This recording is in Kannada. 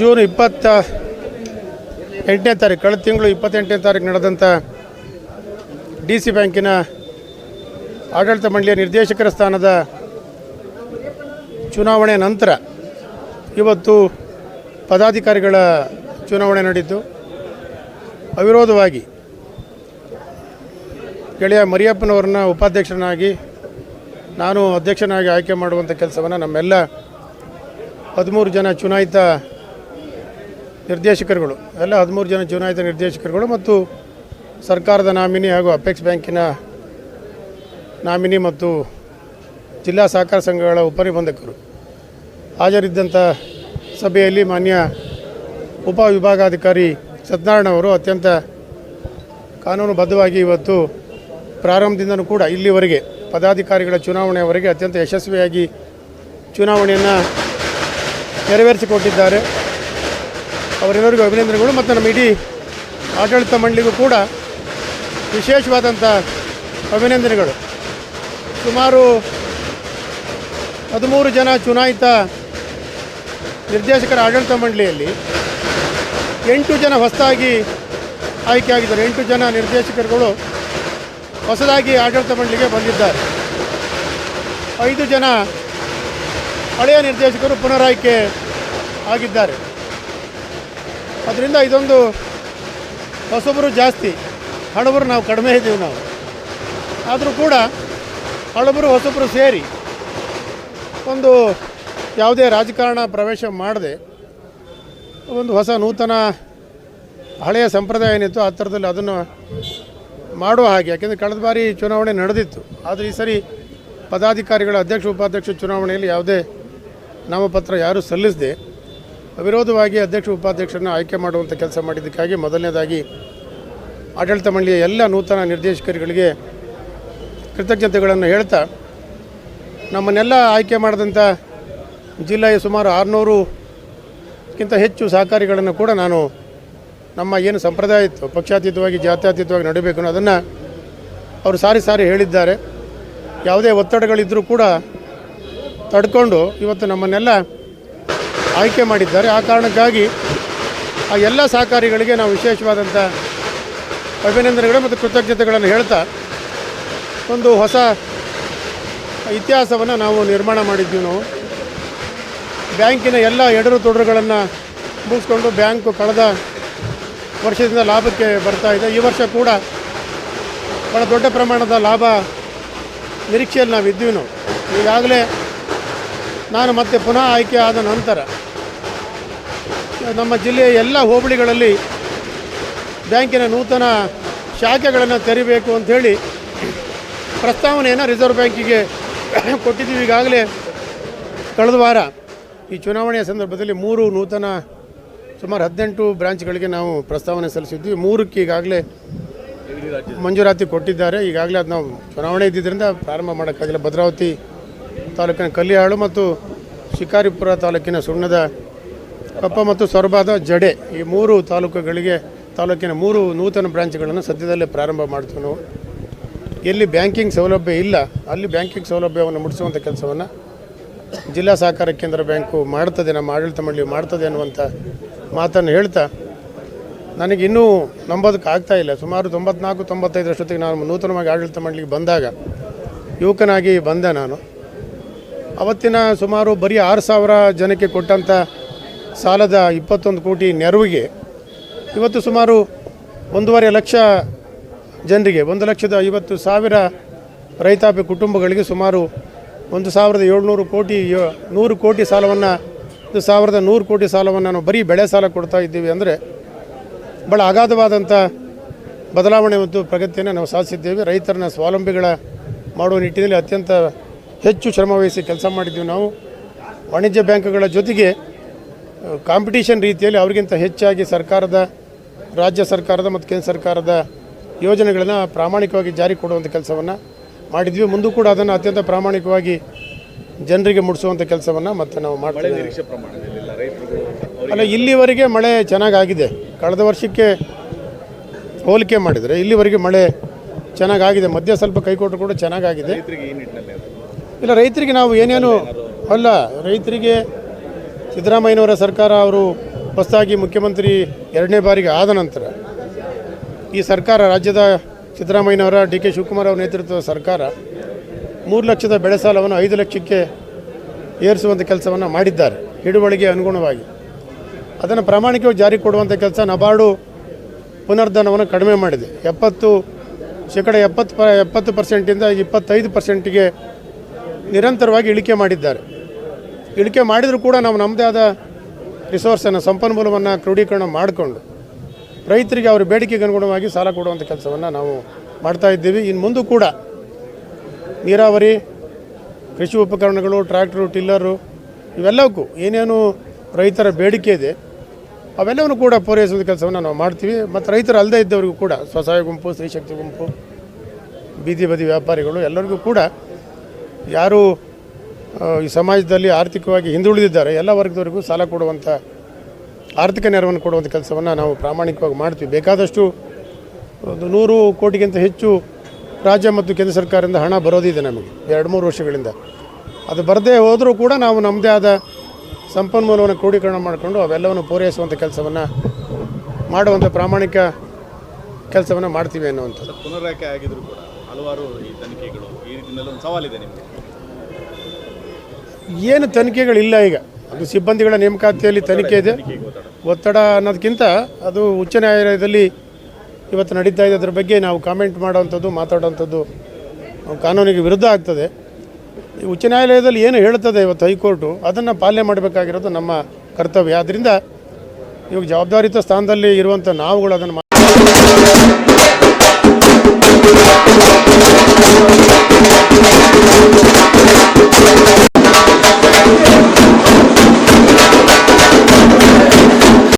ಜೂನ್ ಇಪ್ಪತ್ತ ಎಂಟನೇ ತಾರೀಕು, ಕಳೆದ ತಿಂಗಳು ಇಪ್ಪತ್ತೆಂಟನೇ ತಾರೀಕು ನಡೆದಂಥ ಡಿ ಸಿ ಬ್ಯಾಂಕಿನ ಆಡಳಿತ ಮಂಡಳಿಯ ನಿರ್ದೇಶಕರ ಸ್ಥಾನದ ಚುನಾವಣೆ ನಂತರ ಇವತ್ತು ಪದಾಧಿಕಾರಿಗಳ ಚುನಾವಣೆ ನಡೆಯಿತು. ಅವಿರೋಧವಾಗಿ ಗೆಳೆಯ ಮರಿಯಪ್ಪನವ್ರನ್ನ ಉಪಾಧ್ಯಕ್ಷನಾಗಿ ನಾನು ಅಧ್ಯಕ್ಷನಾಗಿ ಆಯ್ಕೆ ಮಾಡುವಂಥ ಕೆಲಸವನ್ನು ನಮ್ಮೆಲ್ಲ ಹದಿಮೂರು ಜನ ಚುನಾಯಿತ ನಿರ್ದೇಶಕರುಗಳು, ಎಲ್ಲ ಹದಿಮೂರು ಜನ ಚುನಾಯಿತ ನಿರ್ದೇಶಕರುಗಳು ಮತ್ತು ಸರ್ಕಾರದ ನಾಮಿನಿ ಹಾಗೂ ಅಪೆಕ್ಸ್ ಬ್ಯಾಂಕಿನ ನಾಮಿನಿ ಮತ್ತು ಜಿಲ್ಲಾ ಸಹಕಾರ ಸಂಘಗಳ ಉಪನಿಬಂಧಕರು. ಹಾಜರಿದ್ದಂಥ ಸಭೆಯಲ್ಲಿ ಮಾನ್ಯ ಉಪವಿಭಾಗಾಧಿಕಾರಿ ಸತ್ಯನಾರಾಯಣ ಅವರು ಅತ್ಯಂತ ಕಾನೂನುಬದ್ಧವಾಗಿ ಇವತ್ತು ಪ್ರಾರಂಭದಿಂದನೂ ಕೂಡ ಇಲ್ಲಿವರೆಗೆ ಪದಾಧಿಕಾರಿಗಳ ಚುನಾವಣೆಯವರೆಗೆ ಅತ್ಯಂತ ಯಶಸ್ವಿಯಾಗಿ ಚುನಾವಣೆಯನ್ನು ನೆರವೇರಿಸಿಕೊಟ್ಟಿದ್ದಾರೆ. ಅವರೆಲ್ಲರಿಗೂ ಅಭಿನಂದನೆಗಳು. ಮತ್ತು ನಮ್ಮ ಇಡೀ ಆಡಳಿತ ಮಂಡಳಿಗೂ ಕೂಡ ವಿಶೇಷವಾದಂಥ ಅಭಿನಂದನೆಗಳು. ಸುಮಾರು ಹದಿಮೂರು ಜನ ಚುನಾಯಿತ ನಿರ್ದೇಶಕರ ಆಡಳಿತ ಮಂಡಳಿಯಲ್ಲಿ ಎಂಟು ಜನ ಹೊಸದಾಗಿ ಆಯ್ಕೆಯಾಗಿದ್ದಾರೆ ಎಂಟು ಜನ ನಿರ್ದೇಶಕರುಗಳು ಹೊಸದಾಗಿ ಆಡಳಿತ ಮಂಡಳಿಗೆ ಬಂದಿದ್ದಾರೆ. ಐದು ಜನ ಹಳೆಯ ನಿರ್ದೇಶಕರು ಪುನರಾಯ್ಕೆ ಆಗಿದ್ದಾರೆ. ಅದರಿಂದ ಇದೊಂದು ಹೊಸಬರು ಜಾಸ್ತಿ, ಹಳಬರು ನಾವು ಕಡಿಮೆ ಇದ್ದೀವಿ ನಾವು. ಆದರೂ ಕೂಡ ಹಳಬರು ಹೊಸಬರು ಸೇರಿ ಒಂದು ಯಾವುದೇ ರಾಜಕಾರಣ ಪ್ರವೇಶ ಮಾಡದೆ ಒಂದು ಹೊಸ ನೂತನ ಹಳೆಯ ಸಂಪ್ರದಾಯ ಏನಿತ್ತು ಆ ಥರದಲ್ಲಿ ಅದನ್ನು ಮಾಡುವ ಹಾಗೆ. ಯಾಕೆಂದರೆ ಕಳೆದ ಬಾರಿ ಚುನಾವಣೆ ನಡೆದಿತ್ತು. ಆದರೆ ಈ ಸರಿ ಪದಾಧಿಕಾರಿಗಳ ಅಧ್ಯಕ್ಷ, ಉಪಾಧ್ಯಕ್ಷ ಚುನಾವಣೆಯಲ್ಲಿ ಯಾವುದೇ ನಾಮಪತ್ರ ಯಾರೂ ಸಲ್ಲಿಸದೆ ಅವಿರೋಧವಾಗಿ ಅಧ್ಯಕ್ಷ ಉಪಾಧ್ಯಕ್ಷರನ್ನು ಆಯ್ಕೆ ಮಾಡುವಂಥ ಕೆಲಸ ಮಾಡಿದ್ದಕ್ಕಾಗಿ ಮೊದಲನೇದಾಗಿ ಆಡಳಿತ ಮಂಡಳಿಯ ಎಲ್ಲ ನೂತನ ನಿರ್ದೇಶಕರುಗಳಿಗೆ ಕೃತಜ್ಞತೆಗಳನ್ನು ಹೇಳ್ತಾ ನಮ್ಮನ್ನೆಲ್ಲ ಆಯ್ಕೆ ಮಾಡಿದಂಥ ಜಿಲ್ಲೆಯ ಸುಮಾರು ಆರುನೂರುಕ್ಕಿಂತ ಹೆಚ್ಚು ಸಹಕಾರಿಗಳನ್ನು ಕೂಡ ನಾನು ನಮ್ಮ ಏನು ಸಂಪ್ರದಾಯ ಇತ್ತು ಪಕ್ಷಾತೀತವಾಗಿ, ಜಾತ್ಯಾತೀತವಾಗಿ ನಡೀಬೇಕು ಅದನ್ನು ಅವರು ಸಾರಿ ಸಾರಿ ಹೇಳಿದ್ದಾರೆ. ಯಾವುದೇ ಒತ್ತಡಗಳಿದ್ದರೂ ಕೂಡ ತಡ್ಕೊಂಡು ಇವತ್ತು ನಮ್ಮನ್ನೆಲ್ಲ ಆಯ್ಕೆ ಮಾಡಿದ್ದಾರೆ. ಆ ಕಾರಣಕ್ಕಾಗಿ ಆ ಎಲ್ಲ ಸಹಕಾರಿಗಳಿಗೆ ನಾವು ವಿಶೇಷವಾದಂಥ ಅಭಿನಂದನೆಗಳು ಮತ್ತು ಕೃತಜ್ಞತೆಗಳನ್ನು ಹೇಳ್ತಾ ಒಂದು ಹೊಸ ಇತಿಹಾಸವನ್ನು ನಾವು ನಿರ್ಮಾಣ ಮಾಡಿದ್ವಿ ನಾವು. ಬ್ಯಾಂಕಿನ ಎಲ್ಲ ಎಡರು ತೊಡರುಗಳನ್ನು ಮುಗಿಸ್ಕೊಂಡು ಬ್ಯಾಂಕು ಕಳೆದ ವರ್ಷದಿಂದ ಲಾಭಕ್ಕೆ ಬರ್ತಾ ಇದೆ. ಈ ವರ್ಷ ಕೂಡ ಭಾಳ ದೊಡ್ಡ ಪ್ರಮಾಣದ ಲಾಭ ನಿರೀಕ್ಷೆಯಲ್ಲಿ ನಾವು ಇದ್ದೀವಿ ನಾವು. ಈಗಾಗಲೇ ನಾನು ಮತ್ತೆ ಪುನಃ ಆಯ್ಕೆ ಆದ ನಂತರ ನಮ್ಮ ಜಿಲ್ಲೆಯ ಎಲ್ಲ ಹೋಬಳಿಗಳಲ್ಲಿ ಬ್ಯಾಂಕಿನ ನೂತನ ಶಾಖೆಗಳನ್ನು ತೆರಿಬೇಕು ಅಂಥೇಳಿ ಪ್ರಸ್ತಾವನೆಯನ್ನು ರಿಸರ್ವ್ ಬ್ಯಾಂಕಿಗೆ ಕೊಟ್ಟಿದ್ದೀವಿ ಈಗಾಗಲೇ. ಕಳೆದ ವಾರ ಈ ಚುನಾವಣೆಯ ಸಂದರ್ಭದಲ್ಲಿ ಮೂರು ನೂತನ ಸುಮಾರು ಹದಿನೆಂಟು ಬ್ರಾಂಚ್ಗಳಿಗೆ ನಾವು ಪ್ರಸ್ತಾವನೆ ಸಲ್ಲಿಸಿದ್ವಿ. ಮೂರಕ್ಕೆ ಈಗಾಗಲೇ ಮಂಜೂರಾತಿ ಕೊಟ್ಟಿದ್ದಾರೆ. ಈಗಾಗಲೇ ಅದು ನಾವು ಚುನಾವಣೆ ಇದ್ದಿದ್ದರಿಂದ ಪ್ರಾರಂಭ ಮಾಡೋಕ್ಕಾಗಿಲ್ಲ. ಭದ್ರಾವತಿ ತಾಲೂಕಿನ ಕಲ್ಲಿಹಾಳು ಮತ್ತು ಶಿಕಾರಿಪುರ ತಾಲೂಕಿನ ಸುಣ್ಣದ ಕಪ್ಪ ಮತ್ತು ಸೊರಬಾದ ಜಡೆ ಈ ಮೂರು ತಾಲೂಕುಗಳಿಗೆ ತಾಲೂಕಿನ ಮೂರು ನೂತನ ಬ್ರಾಂಚ್ಗಳನ್ನು ಸದ್ಯದಲ್ಲೇ ಪ್ರಾರಂಭ ಮಾಡ್ತೀವಿ ನಾವು. ಎಲ್ಲಿ ಬ್ಯಾಂಕಿಂಗ್ ಸೌಲಭ್ಯ ಇಲ್ಲ, ಅಲ್ಲಿ ಬ್ಯಾಂಕಿಂಗ್ ಸೌಲಭ್ಯವನ್ನು ಮುಟ್ಟಿಸುವಂಥ ಕೆಲಸವನ್ನು ಜಿಲ್ಲಾ ಸಹಕಾರ ಕೇಂದ್ರ ಬ್ಯಾಂಕು ಮಾಡ್ತದೆ, ನಮ್ಮ ಆಡಳಿತ ಮಂಡಳಿ ಮಾಡ್ತದೆ ಅನ್ನುವಂಥ ಮಾತನ್ನು ಹೇಳ್ತಾ ನನಗೆ ಇನ್ನೂ ನಂಬೋದಕ್ಕೆ ಆಗ್ತಾ ಇಲ್ಲ. ಸುಮಾರು ತೊಂಬತ್ನಾಲ್ಕು ತೊಂಬತ್ತೈದರಷ್ಟೊತ್ತಿಗೆ ನಾನು ನೂತನವಾಗಿ ಆಡಳಿತ ಮಂಡಳಿಗೆ ಬಂದಾಗ ಯುವಕನಾಗಿ ಬಂದೆ ನಾನು. ಅವತ್ತಿನ ಸುಮಾರು ಬರೀ ಆರು ಸಾವಿರ ಜನಕ್ಕೆ ಕೊಟ್ಟಂಥ ಸಾಲದ ಇಪ್ಪತ್ತೊಂದು ಕೋಟಿ ನೆರವಿಗೆ ಇವತ್ತು ಸುಮಾರು ಒಂದೂವರೆ ಲಕ್ಷ ಜನರಿಗೆ, ಒಂದು ಲಕ್ಷದ ಐವತ್ತು ಸಾವಿರ ರೈತಾಪಿ ಕುಟುಂಬಗಳಿಗೆ ಸುಮಾರು ಒಂದು ಸಾವಿರದ ಏಳ್ನೂರು ಕೋಟಿ ನೂರು ಕೋಟಿ ಸಾಲವನ್ನು, ಒಂದು ಸಾವಿರದ ನೂರು ಕೋಟಿ ಸಾಲವನ್ನು ನಾವು ಬರೀ ಬೆಳೆ ಸಾಲ ಕೊಡ್ತಾ ಇದ್ದೀವಿ ಅಂದರೆ ಭಾಳ ಅಗಾಧವಾದಂಥ ಬದಲಾವಣೆ ಮತ್ತು ಪ್ರಗತಿಯನ್ನು ನಾವು ಸಾಧಿಸಿದ್ದೇವೆ. ರೈತರನ್ನ ಸ್ವಾವಲಂಬಿಗಳ ಮಾಡುವ ನಿಟ್ಟಿನಲ್ಲಿ ಅತ್ಯಂತ ಹೆಚ್ಚು ಶ್ರಮವಹಿಸಿ ಕೆಲಸ ಮಾಡಿದ್ದೀವಿ ನಾವು. ವಾಣಿಜ್ಯ ಬ್ಯಾಂಕ್ಗಳ ಜೊತೆಗೆ ಕಾಂಪಿಟೇಷನ್ ರೀತಿಯಲ್ಲಿ ಅವರಿಗಿಂತ ಹೆಚ್ಚಾಗಿ ಸರ್ಕಾರದ ರಾಜ್ಯ ಸರ್ಕಾರದ ಮತ್ತು ಕೇಂದ್ರ ಸರ್ಕಾರದ ಯೋಜನೆಗಳನ್ನು ಪ್ರಾಮಾಣಿಕವಾಗಿ ಜಾರಿ ಕೊಡುವಂಥ ಕೆಲಸವನ್ನು ಮಾಡಿದ್ವಿ. ಮುಂದೂ ಕೂಡ ಅದನ್ನು ಅತ್ಯಂತ ಪ್ರಾಮಾಣಿಕವಾಗಿ ಜನರಿಗೆ ಮುಟ್ಟಿಸುವಂಥ ಕೆಲಸವನ್ನು ಮತ್ತೆ ನಾವು ಮಾಡ್ತೀವಿ ಅಲ್ಲ ಇಲ್ಲಿವರೆಗೆ ಮಳೆ ಚೆನ್ನಾಗಾಗಿದೆ. ಕಳೆದ ವರ್ಷಕ್ಕೆ ಹೋಲಿಕೆ ಮಾಡಿದರೆ ಇಲ್ಲಿವರೆಗೆ ಮಳೆ ಚೆನ್ನಾಗಾಗಿದೆ. ಮಧ್ಯ ಸ್ವಲ್ಪ ಕೈಕೊಟ್ರು ಕೂಡ ಚೆನ್ನಾಗಾಗಿದೆ. ಇಲ್ಲ ರೈತರಿಗೆ ನಾವು ಏನೇನು ಅಲ್ಲ ರೈತರಿಗೆ ಸಿದ್ದರಾಮಯ್ಯನವರ ಸರ್ಕಾರ ಅವರು ಹೊಸದಾಗಿ ಮುಖ್ಯಮಂತ್ರಿ ಎರಡನೇ ಬಾರಿಗೆ ಆದ ನಂತರ ಈ ಸರ್ಕಾರ, ರಾಜ್ಯದ ಸಿದ್ದರಾಮಯ್ಯನವರ, ಡಿ ಕೆ ಶಿವಕುಮಾರ್ ಅವರ ನೇತೃತ್ವದ ಸರ್ಕಾರ ಮೂರು ಲಕ್ಷದ ಬೆಳೆ ಸಾಲವನ್ನು ಐದು ಲಕ್ಷಕ್ಕೆ ಏರಿಸುವಂಥ ಕೆಲಸವನ್ನು ಮಾಡಿದ್ದಾರೆ. ಹಿಡುವಳಿಗೆ ಅನುಗುಣವಾಗಿ. ಅದನ್ನು ಪ್ರಾಮಾಣಿಕವಾಗಿ ಜಾರಿ ಕೊಡುವಂಥ ಕೆಲಸ ನಬಾರ್ಡು ಪುನರ್ಧನವನ್ನು ಕಡಿಮೆ ಮಾಡಿದೆ. ಎಪ್ಪತ್ತು ಶೇಕಡ ಎಪ್ಪತ್ತು ಪ, ಎಪ್ಪತ್ತು ಪರ್ಸೆಂಟಿಂದ ಇಪ್ಪತ್ತೈದು ಪರ್ಸೆಂಟಿಗೆ ನಿರಂತರವಾಗಿ ಇಳಿಕೆ ಮಾಡಿದ್ದಾರೆ. ಇಳಿಕೆ ಮಾಡಿದರೂ ಕೂಡ ನಾವು ನಮ್ಮದೇ ಆದ ರಿಸೋರ್ಸನ್ನು ಸಂಪನ್ಮೂಲವನ್ನು ಕ್ರೋಢೀಕರಣ ಮಾಡಿಕೊಂಡು ರೈತರಿಗೆ ಅವರ ಬೇಡಿಕೆಗೆ ಅನುಗುಣವಾಗಿ ಸಾಲ ಕೊಡುವಂಥ ಕೆಲಸವನ್ನು ನಾವು ಮಾಡ್ತಾ ಇದ್ದೀವಿ. ಇನ್ನು ಮುಂದೂ ಕೂಡ ನೀರಾವರಿ, ಕೃಷಿ ಉಪಕರಣಗಳು ಟ್ರ್ಯಾಕ್ಟ್ರು ಟಿಲ್ಲರು ಇವೆಲ್ಲವಕ್ಕೂ ಏನೇನು ರೈತರ ಬೇಡಿಕೆ ಇದೆ, ಅವೆಲ್ಲವನ್ನು ಕೂಡ ಪೂರೈಸುವ ಕೆಲಸವನ್ನು ನಾವು ಮಾಡ್ತೀವಿ. ಮತ್ತು ರೈತರು ಅಲ್ಲದೆ ಇದ್ದವರಿಗೂ ಕೂಡ ಸ್ವಸಹಾಯ ಗುಂಪು ಸ್ತ್ರೀಶಕ್ತಿ ಗುಂಪು, ಬೀದಿ ಬದಿ ವ್ಯಾಪಾರಿಗಳು ಎಲ್ಲರಿಗೂ ಕೂಡ ಯಾರು ಈ ಸಮಾಜದಲ್ಲಿ ಆರ್ಥಿಕವಾಗಿ ಹಿಂದುಳಿದಿದ್ದಾರೆ. ಎಲ್ಲ ವರ್ಗದವರಿಗೂ ಸಾಲ ಕೊಡುವಂಥ ಆರ್ಥಿಕ ನೆರವನ್ನು ಕೊಡುವಂಥ ಕೆಲಸವನ್ನು ನಾವು ಪ್ರಾಮಾಣಿಕವಾಗಿ ಮಾಡ್ತೀವಿ. ಬೇಕಾದಷ್ಟು ಒಂದು ನೂರು ಕೋಟಿಗಿಂತ ಹೆಚ್ಚು ರಾಜ್ಯ ಮತ್ತು ಕೇಂದ್ರ ಸರ್ಕಾರದಿಂದ ಹಣ ಬರೋದಿದೆ ನಮಗೆ, ಎರಡು ಮೂರು ವರ್ಷಗಳಿಂದ. ಅದು ಬರದೇ ಹೋದರೂ ಕೂಡ ನಾವು ನಮ್ಮದೇ ಆದ ಸಂಪನ್ಮೂಲವನ್ನು ಕ್ರೋಢೀಕರಣ ಮಾಡಿಕೊಂಡು ಅವೆಲ್ಲವನ್ನು ಪೂರೈಸುವಂಥ ಕೆಲಸವನ್ನು ಮಾಡುವಂಥ ಪ್ರಾಮಾಣಿಕ ಕೆಲಸವನ್ನು ಮಾಡ್ತೀವಿ ಅನ್ನುವಂಥದ್ದು. ಪುನರಾಯ್ಕೆ ಆಗಿದ್ರು ಕೂಡ ಹಲವಾರು ಈ ತನಿಖೆಗಳು ಈ ರೀತಿಯಲ್ಲಿ ಒಂದು ಸವಾಲಿದೆ ನಿಮಗೆ. ಏನು ತನಿಖೆಗಳಿಲ್ಲ ಈಗ. ಅದು ಸಿಬ್ಬಂದಿಗಳ ನೇಮಕಾತಿಯಲ್ಲಿ ತನಿಖೆ ಇದೆ. ಒತ್ತಡ ಅನ್ನೋದಕ್ಕಿಂತ ಅದು ಉಚ್ಚ ನ್ಯಾಯಾಲಯದಲ್ಲಿ ಇವತ್ತು ನಡೀತಾ ಇದೆ. ಅದ್ರ ಬಗ್ಗೆ ನಾವು ಕಾಮೆಂಟ್ ಮಾಡೋವಂಥದ್ದು, ಮಾತಾಡೋವಂಥದ್ದು ಕಾನೂನಿಗೆ ವಿರುದ್ಧ ಆಗ್ತದೆ. ಉಚ್ಚ ನ್ಯಾಯಾಲಯದಲ್ಲಿ ಏನು ಹೇಳ್ತದೆ ಇವತ್ತು ಹೈಕೋರ್ಟು, ಅದನ್ನು ಪಾಲನೆ ಮಾಡಬೇಕಾಗಿರೋದು ನಮ್ಮ ಕರ್ತವ್ಯ. ಆದ್ದರಿಂದ ಇವಾಗ ಜವಾಬ್ದಾರಿತ ಸ್ಥಾನದಲ್ಲಿ ಇರುವಂಥ ನಾವುಗಳು ಅದನ್ನು